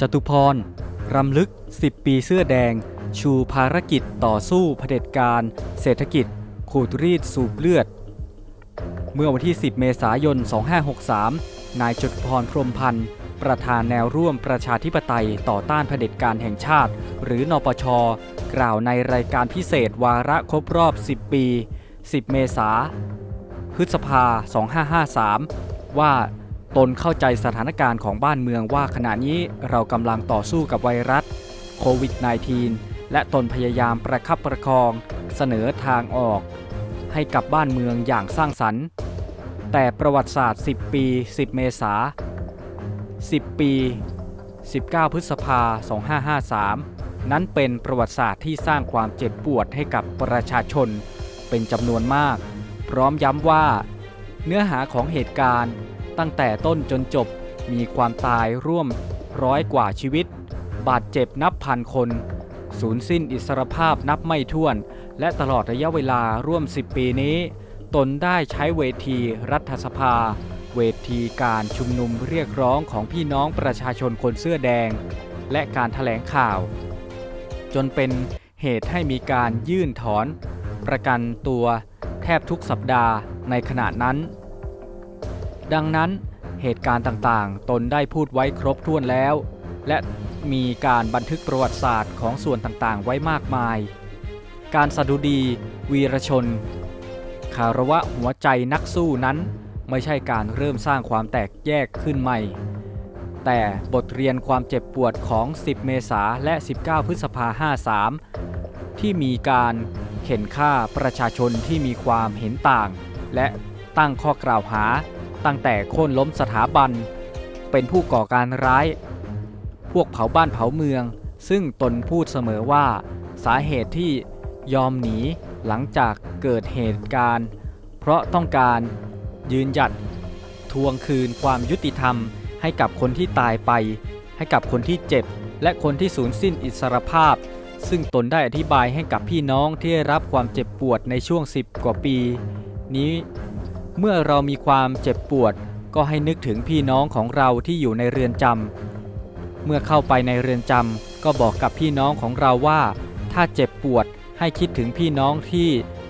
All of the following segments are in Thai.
จตุพร รำลึก 10 ปีเสื้อแดง ชูภารกิจต่อสู้เผด็จการ เศรษฐกิจ ขูดรีดสูบเลือด เมื่อวันที่ 10 เมษายน 2563 นายจตุพรพรหมพันธ์ ประธานแนวร่วมประชาธิปไตยต่อต้านเผด็จการแห่งชาติ หรือนปช กล่าวในรายการพิเศษวาระครบรอบ 10 ปี 10 เมษาพฤษภา 2553 ว่า ตนเข้าใจสถานการณ์ของบ้านเมืองว่าขณะนี้เรากำลังต่อสู้กับไวรัสโควิด -19 และตนพยายามประคับประคองเสนอทางออก ให้กับบ้านเมืองอย่างสร้างสรรค์ แต่ประวัติศาสตร์ 10 ปี 10 เมษา 10 ปี 19 พฤษภา 2553 นั้นเป็นประวัติศาสตร์ที่สร้างความเจ็บปวดให้กับประชาชนเป็นจำนวนมาก พร้อมย้ำว่า เนื้อหาของเหตุการณ์ ตั้งแต่ต้นจนจบมีความตายร่วมร้อยกว่าชีวิต บาดเจ็บนับพันคนสูญสิ้นอิสรภาพนับไม่ถ้วน และตลอดระยะเวลาร่วม 10 ปีนี้ ตนได้ใช้เวทีรัฐสภา เวทีการชุมนุมเรียกร้องของพี่น้องประชาชนคนเสื้อแดง และการถแถลงข่าว จนเป็นเหตุให้มีการยื่นถอน ประกันตัวแทบทุกสัปดาห์ในขณะนั้น ดังนั้นเหตุการณ์ต่างๆ ตนได้พูดไว้ครบถ้วนแล้ว และมีการบันทึกประวัติศาสตร์ของส่วนต่างๆ ไว้มากมาย การสดุดี วีรชน คารวะหัวใจนักสู้นั้น ไม่ใช่การเริ่มสร้างความแตกแยกขึ้นใหม่ แต่บทเรียนความเจ็บปวดของ 10 เมษาและ 19 พฤษภา53 ที่มีการเข็นฆ่าประชาชนที่มีความเห็นต่าง และตั้งข้อกล่าวหา ตั้งแต่โค่นล้มสถาบัน เป็นผู้ก่อการร้าย พวกเผาบ้านเผาเมือง ซึ่งตนพูดเสมอว่า สาเหตุที่ยอมหนีหลังจากเกิดเหตุการณ์ เพราะต้องการยืนหยัด ทวงคืนความยุติธรรม ให้กับคนที่ตายไป ให้กับคนที่เจ็บ และคนที่สูญสิ้นอิสรภาพ ซึ่งตนได้อธิบายให้กับพี่น้องที่ได้รับความเจ็บปวดในช่วง 10 กว่าปี นี้ เมื่อเรามีความเจ็บปวด ก็ให้นึกถึงพี่น้องของเราที่อยู่ในเรือนจำ เมื่อเข้าไปในเรือนจำก็บอกกับพี่น้องของเราว่า ถ้าเจ็บปวดให้คิดถึงพี่น้องที่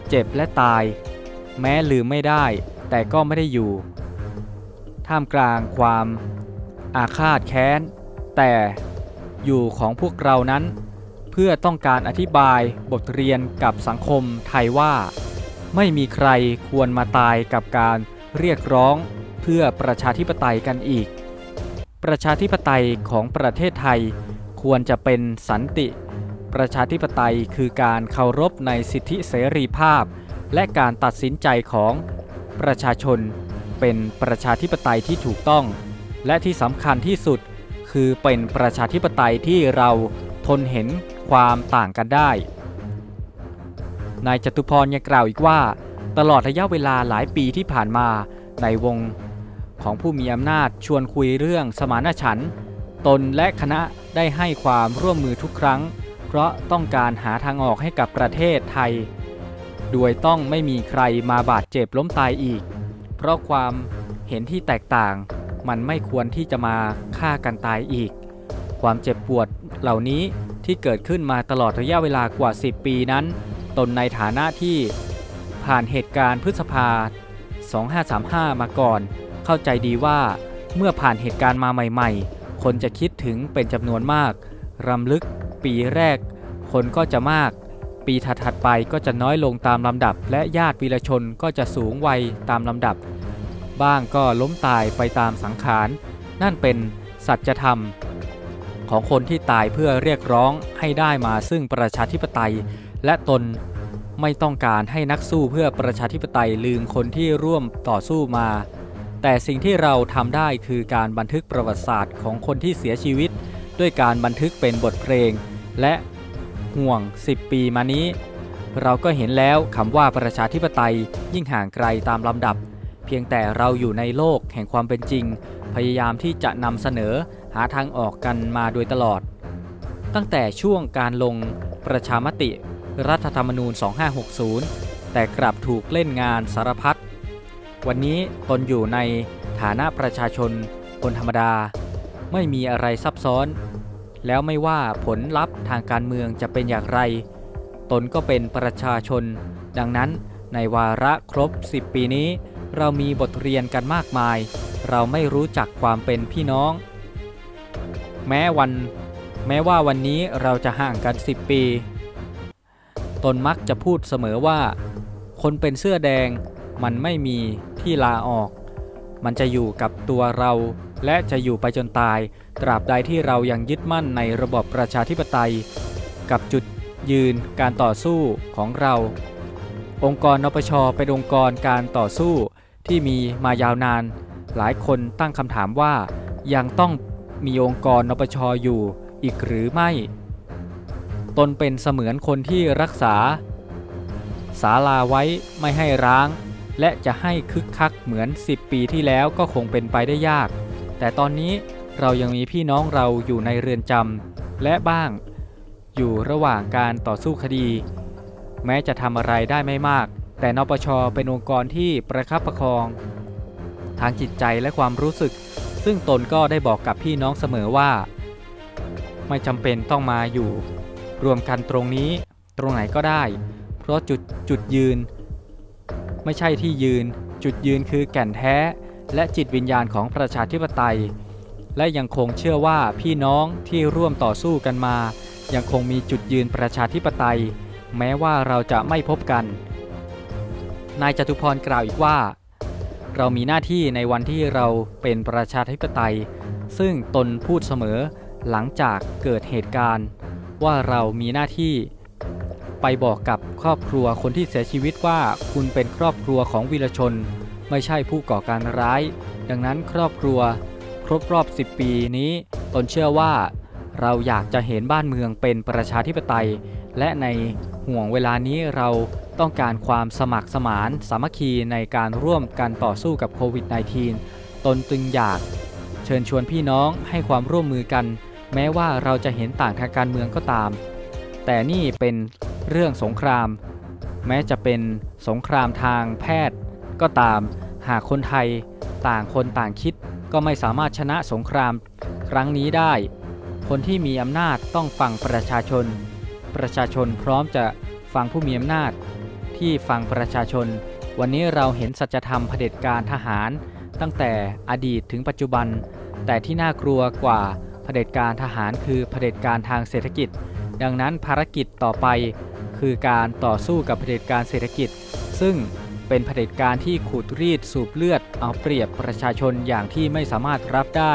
เจ็บและตาย แม้ลืมไม่ได้ แต่ก็ไม่ได้อยู่ ท่ามกลางความ อาฆาตแค้น แต่อยู่ของพวกเรานั้น เพื่อต้องการอธิบายบทเรียนกับสังคมไทยว่า ไม่มีใครควรมาตายกับการเรียกร้องเพื่อประชาธิปไตยกันอีก ประชาธิปไตยของประเทศไทยควรจะเป็นสันติ ประชาธิปไตยคือการเคารพในสิทธิเสรีภาพ และการตัดสินใจของประชาชน เป็นประชาธิปไตยที่ถูกต้อง และที่สำคัญที่สุดคือเป็นประชาธิปไตยที่เราทนเห็นความต่างกันได้ นายจตุพรยังกล่าวอีกว่า ตลอดระยะเวลาหลายปีที่ผ่านมาในวงของผู้มีอำนาจชวนคุยเรื่องสมานฉันท์ตนและคณะได้ให้ความร่วมมือทุกครั้ง เพราะต้องการหาทางออกให้กับประเทศไทย โดยต้องไม่มีใครมาบาดเจ็บล้มตายอีก เพราะความเห็นที่แตกต่าง มันไม่ควรที่จะมาฆ่ากันตายอีก ความเจ็บปวดเหล่านี้ที่เกิดขึ้นมาตลอดระยะเวลากว่า 10 ปีนั้น ตนในฐานะที่ผ่านเหตุการณ์พฤษภา 2535 มาก่อน เข้าใจดีว่าเมื่อผ่านเหตุการณ์มาใหม่ๆ คนจะคิดถึงเป็นจำนวนมาก รำลึกปีแรก คนก็จะมาก ปีถัดๆไปก็จะน้อยลงตามลำดับ และญาติวีรชนก็จะสูงวัยตามลำดับ บ้างก็ล้มตายไปตามสังขาร นั่นเป็นสัจธรรมของคนที่ตายเพื่อเรียกร้องให้ได้มาซึ่งประชาธิปไตย และตนไม่ต้องการให้นักสู้เพื่อประชาธิปไตยลืมคนที่ร่วมต่อสู้มา แต่สิ่งที่เราทำได้คือการบันทึกประวัติศาสตร์ของคนที่เสียชีวิต ด้วยการบันทึกเป็นบทเพลง และห่วง 10 ปีมานี้ เราก็เห็นแล้วคำว่าประชาธิปไตยยิ่งห่างไกลตามลำดับ เพียงแต่เราอยู่ในโลกแห่งความเป็นจริง พยายามที่จะนำเสนอหาทางออกกันมาโดยตลอด ตั้งแต่ช่วงการลงประชามติ รัฐธรรมนูญ 2560 แต่กลับถูกเล่นงานสารพัด วันนี้ตนอยู่ในฐานะประชาชน คนธรรมดา ไม่มีอะไรซับซ้อน แล้วไม่ว่าผลลัพธ์ทางการเมืองจะเป็นอย่างไร ตนก็เป็นประชาชน ดังนั้นในวาระครบ 10 ปีนี้ เรามีบทเรียนกันมากมาย เราไม่รู้จักความเป็นพี่น้อง แม้วัน แม้ว่าวันนี้เราจะห่างกัน 10 ปี ตนมักจะพูดเสมอว่า คนเป็นเสื้อแดงมันไม่มีที่ลาออก มันจะอยู่กับตัวเราและจะอยู่ไปจนตาย ตราบใดที่เรายังยึดมั่นในระบบประชาธิปไตย กับจุดยืนการต่อสู้ของเรา องค์กรนปชเป็นองค์กรการต่อสู้ที่มีมายาวนาน หลายคนตั้งคำถามว่ายังต้องมีองค์กรนปชอยู่อีกหรือไม่ ตนเป็นเสมือนคนที่รักษาศาลาไว้ไม่ให้ร้าง และจะให้คึกคักเหมือน 10 ปีที่แล้วก็คงเป็นไปได้ยาก แต่ตอนนี้เรายังมีพี่น้องเราอยู่ในเรือนจำและบ้าง อยู่ระหว่างการต่อสู้คดี แม้จะทำอะไรได้ไม่มาก แต่นปชเป็นองค์กรที่ประคับประคอง ทางจิตใจและความรู้สึก ซึ่งตนก็ได้บอกกับพี่น้องเสมอว่า ไม่จำเป็นต้องมาอยู่ รวมกันตรงนี้ตรงไหนก็ได้ เพราะจุดจุดยืน ไม่ใช่ที่ยืน จุดยืนคือแก่นแท้ และจิตวิญญาณของประชาธิปไตย และยังคงเชื่อว่าพี่น้องที่ร่วมต่อสู้กันมา ยังคงมีจุดยืนประชาธิปไตย แม้ว่าเราจะไม่พบกัน นายจตุพรกล่าวอีกว่า เรามีหน้าที่ในวันที่เราเป็นประชาธิปไตย ซึ่งตนพูดเสมอหลังจากเกิดเหตุการณ์ ว่าเรามีหน้าที่ไปบอกกับครอบครัวคนที่เสียชีวิตว่าคุณเป็นครอบครัวของวีรชน ไม่ใช่ผู้ก่อการร้าย ดังนั้นครอบครัวครบรอบ 10 ปีนี้ตนเชื่อว่า เราอยากจะเห็นบ้านเมืองเป็นประชาธิปไตย และในห่วงเวลานี้เราต้องการความสมัครสมานสามัคคีในการร่วมกันต่อสู้กับโควิด -19 ตนจึงอยาก เชิญชวนพี่น้องให้ความร่วมมือกัน แม้ว่าเราจะเห็นต่างทางการเมืองก็ตาม แต่นี่เป็นเรื่องสงคราม แม้จะเป็นสงครามทางแพทย์ ก็ตาม หากคนไทยต่างคนต่างคิดก็ไม่สามารถชนะสงครามครั้งนี้ได้ คนที่มีอำนาจต้องฟังประชาชน ประชาชนพร้อมจะฟังผู้มีอำนาจ ที่ฟังประชาชน วันนี้เราเห็นสัจธรรมเผด็จการทหาร ตั้งแต่อดีตถึงปัจจุบัน แต่ที่น่ากลัวกว่า เผด็จการทหารคือเผด็จการทางเศรษฐกิจ ดังนั้นภารกิจต่อไป คือการต่อสู้กับเผด็จการเศรษฐกิจ ซึ่งเป็นเผด็จการที่ขูดรีดสูบเลือด เอาเปรียบประชาชนอย่างที่ไม่สามารถรับได้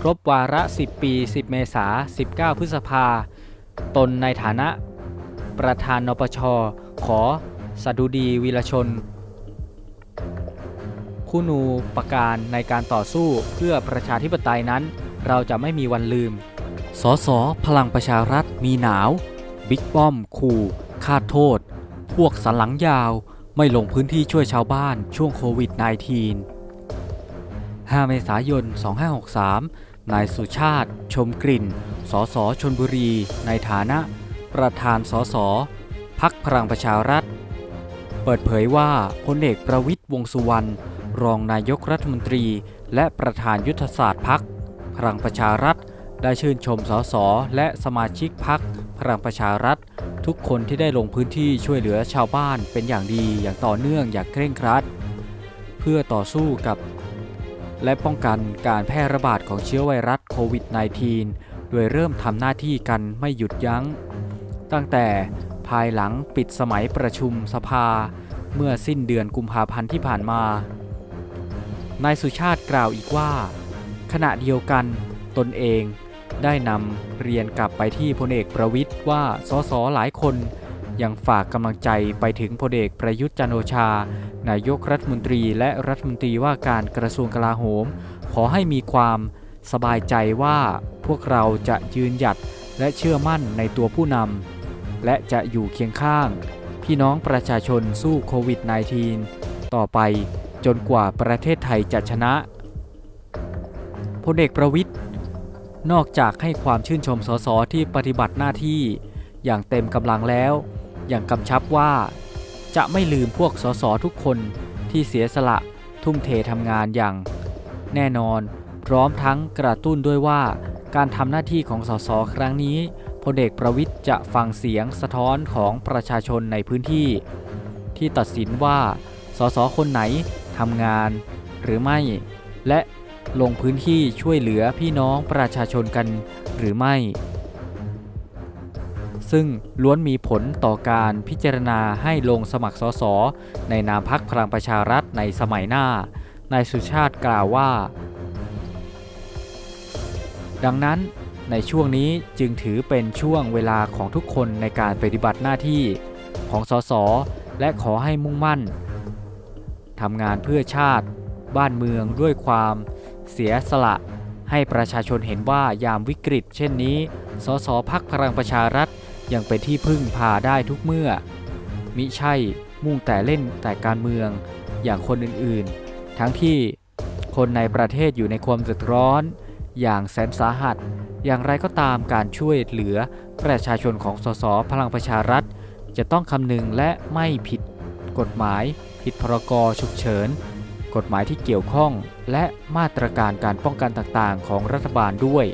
ครบวาระ 10 ปี 10 เมษา19 พฤษภา ตนในฐานะ ประธานนปช ขอสดุดีวีรชนคุณูประการในการต่อสู้เพื่อประชาธิปไตยนั้น เราจะไม่มีวันลืม สส พลังประชารัฐมีหนาว บิ๊กป้อม ขู่คาดโทษ พวกสันหลังยาว ไม่ลงพื้นที่ช่วยชาวบ้านช่วงโควิด -19 5 เมษายน 2563 นายสุชาติ ชมกลิ่น สส ชนบุรี ในฐานะ ประธานสส พักพลังประชารัฐ เปิดเผยว่าพลเอกประวิทย์วงษ์สุวรรณ รองนายกรัฐมนตรี และประธานยุทธศาสตร์พัก พลังประชารัฐ ได้ชื่นชมสสและสมาชิกพักพลังประชารัฐ ทุกคนที่ได้ลงพื้นที่ช่วยเหลือชาวบ้านเป็นอย่างดีอย่างต่อเนื่องอย่างเคร่งครัด เพื่อต่อสู้กับ และป้องกันการแพร่ระบาดของเชื้อไวรัสโควิด -19 โดยเริ่มทำหน้าที่กันไม่หยุดยัง้ง ตั้งแต่ภายหลังปิดสมัยประชุมสภา เมื่อสิ้นเดือนกุมภาพันธ์ที่ผ่านมานายสุชาติกล่าวอีกว่า ขณะเดียวกันตนเองได้นำเรียนกลับไปที่พลเอกประวิทย์ว่าสสหลายคนยังฝากกำลังใจไปถึงพลเอกประยุทธ์จันโอชา นายกรัฐมนตรีและรัฐมนตรีว่าการกระทรวงกลาโหม ขอให้มีความสบายใจว่าพวกเราจะยืนหยัดและเชื่อมั่นในตัวผู้นำและจะอยู่เคียงข้าง พี่น้องประชาชนสู้โควิด -19 ต่อไปจนกว่าประเทศไทยจะชนะ พลเอกประวิทย์นอกจากให้ความชื่นชมสสที่ปฏิบัติหน้าที่อย่างเต็มกำลังแล้วย่างกำชับว่า จะไม่ลืมพวกสสทุกคนที่เสียสละทุ่มเททำงานอย่าง แน่นอน พร้อมทั้งกระตุ้นด้วยว่าการทำหน้าที่ของสสครั้งนี้พลเอกประวิทย์จะฟังเสียงสะท้อนของประชาชนในพื้นที่ ที่ตัดสินว่าสสคนไหนทำงานหรือไม่ และ ลงพื้นที่ช่วยเหลือพี่น้องประชาชนกันหรือไม่ ซึ่งล้วนมีผลต่อการพิจารณาให้ลงสมัครสสในนามพักพลังประชารัฐในสมัยหน้านายสุชาติกล่าวว่า ดังนั้นในช่วงนี้จึงถือเป็นช่วงเวลาของทุกคนในการปฏิบัติหน้าที่ของสสและขอให้มุ่งมั่นทำงานเพื่อชาติ บ้านเมืองด้วยความ เสียสละ ให้ประชาชนเห็นว่ายามวิกฤต เช่นนี้ สสพักพลังประชารัฐยังเป็นที่พึ่งพาได้ทุกเมื่อ มิใช่มุ่งแต่เล่นแต่การเมืองอย่างคนอื่นๆ ทั้งที่คนในประเทศอยู่ในความเดือดร้อน อย่างแสนสาหัส อย่างไรก็ตามการช่วยเหลือประชาชนของสสพลังประชารัฐ จะต้องคำนึงและไม่ผิดกฎหมาย ผิดพรกฉุกเฉิน กฎหมายที่เกี่ยวข้อง และมาตรการการป้องกันต่างๆ ของรัฐบาลด้วย